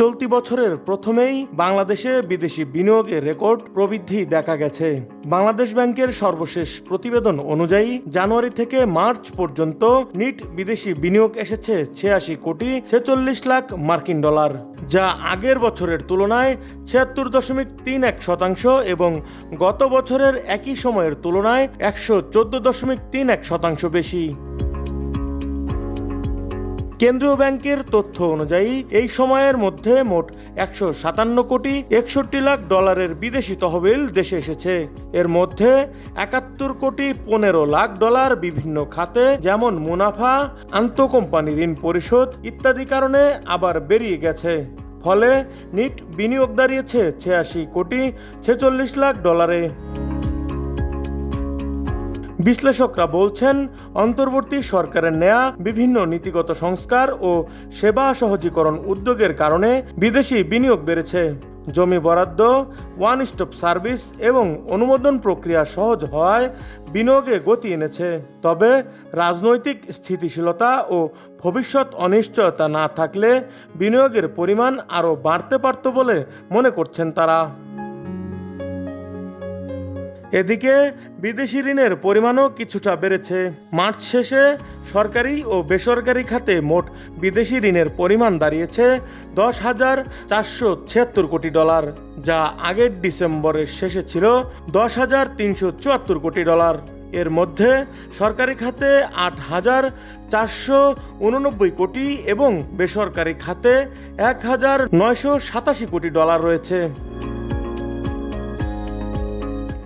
চলতি বছরের প্রথমেই বাংলাদেশে বিদেশি বিনিয়োগের রেকর্ড প্রবৃদ্ধি দেখা গেছে। বাংলাদেশ ব্যাংকের সর্বশেষ প্রতিবেদন অনুযায়ী, জানুয়ারি থেকে মার্চ পর্যন্ত নিট বিদেশি বিনিয়োগ এসেছে ছিয়াশি কোটি ছেচল্লিশ লাখ মার্কিন ডলার, যা আগের বছরের তুলনায় ছিয়াত্তর দশমিক তিন এক শতাংশ এবং গত বছরের একই সময়ের তুলনায় একশো চোদ্দ দশমিক তিন এক শতাংশ বেশি। কেন্দ্রীয় ব্যাংকের তথ্য অনুযায়ী, এই সময়ের মধ্যে মোট একশো সাতান্ন কোটি একষট্টি লাখ ডলারের বিদেশি তহবিল দেশে এসেছে। এর মধ্যে একাত্তর কোটি পনেরো লাখ ডলার বিভিন্ন খাতে, যেমন মুনাফা আন্তঃকোম্পানি ঋণ পরিশোধ ইত্যাদি কারণে আবার বেরিয়ে গেছে। ফলে নিট বিনিয়োগ দাঁড়িয়েছে ছিয়াশি কোটি ছেচল্লিশ লাখ ডলারে। বিশ্লেষকরা বলছেন, অন্তর্বর্তী সরকারের নেয়া বিভিন্ন নীতিগত সংস্কার ও সেবা সহজীকরণ উদ্যোগের কারণে বিদেশি বিনিয়োগ বেড়েছে। জমি বরাদ্দ ওয়ান স্টপ সার্ভিস এবং অনুমোদন প্রক্রিয়া সহজ হওয়ায় বিনিয়োগে গতি এনেছে। তবে রাজনৈতিক স্থিতিশীলতা ও ভবিষ্যৎ অনিশ্চয়তা না থাকলে বিনিয়োগের পরিমাণ আরও বাড়তে পারত বলে মনে করছেন তারা। এদিকে বিদেশি ঋণের পরিমাণও কিছুটা বেড়েছে। মার্চ শেষে সরকারি ও বেসরকারি খাতে মোট বিদেশি ঋণের পরিমাণ দাঁড়িয়েছে দশ হাজার চারশো ছিয়াত্তর কোটি ডলার, যা আগের ডিসেম্বরের শেষে ছিল দশ হাজার তিনশো চুয়াত্তর কোটি ডলার। এর মধ্যে সরকারি খাতে আট হাজার চারশো উননব্বই কোটি এবং বেসরকারি খাতে এক হাজার নয়শো সাতাশি কোটি ডলার রয়েছে।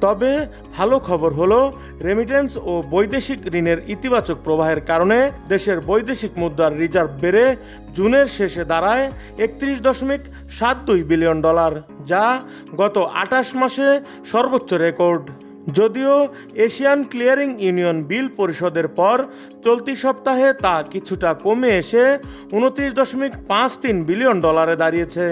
তবে ভালো খবর হলো রেমিটেন্স ও বৈদেশিক ঋণের ইতিবাচক প্রবাহের কারণে দেশের বৈদেশিক মুদ্রার রিজার্ভ বেড়ে জুনের শেষে দাঁড়ায় একত্রিশ দশমিক সাত দুই বিলিয়ন ডলার, যা গত আটাশ মাসে সর্বোচ্চ রেকর্ড। যদিও এশিয়ান ক্লিয়ারিং ইউনিয়ন বিল পরিশোধের পর চলতি সপ্তাহে তা কিছুটা কমে এসে উনত্রিশ দশমিক পাঁচ তিন বিলিয়ন ডলারে দাঁড়িয়েছে।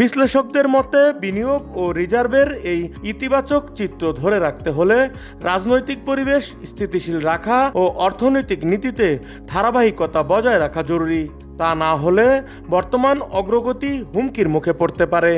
বিশ্লেষকদের মতে, বিনিয়োগ ও রিজার্ভের এই ইতিবাচক চিত্র ধরে রাখতে হলে রাজনৈতিক পরিবেশ, স্থিতিশীল রাখা ও অর্থনৈতিক নীতিতে ধারাবাহিকতা বজায় রাখা জরুরি। তা না হলে বর্তমান অগ্রগতি হুমকির মুখে পড়তে পারে।